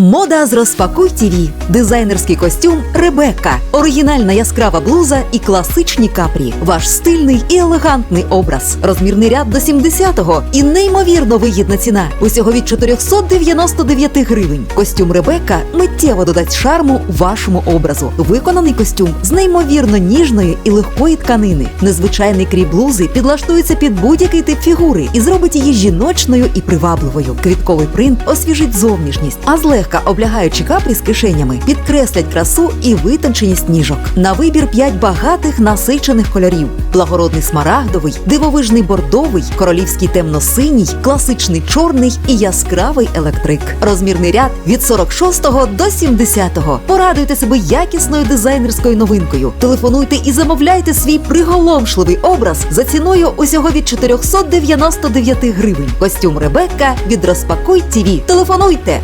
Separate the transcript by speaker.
Speaker 1: Мода з розпакуй ТІВІ. Дизайнерський костюм Ребекка. Оригінальна яскрава блуза і класичні капрі. Ваш стильний і елегантний образ. Розмірний ряд до 70-го і неймовірно вигідна ціна. Усього від 499 гривень. Костюм Ребекка миттєво додасть шарму вашому образу. Виконаний костюм з неймовірно ніжної і легкої тканини. Незвичайний крій блузи підлаштується під будь-який тип фігури і зробить її жіночною і привабливою. Квітковий принт освіжить зовнішність, а злегка облягаючи капрі з кишенями, підкреслять красу і витонченість ніжок. На вибір п'ять багатих насичених кольорів: благородний смарагдовий, дивовижний бордовий, королівський темно-синій, класичний чорний і яскравий електрик. Розмірний ряд від 46 до 70. Порадуйте себе якісною дизайнерською новинкою. Телефонуйте і замовляйте свій приголомшливий образ за ціною усього від 499 гривень. Костюм Ребекка від Розпакуй ТІВІ. Телефонуйте!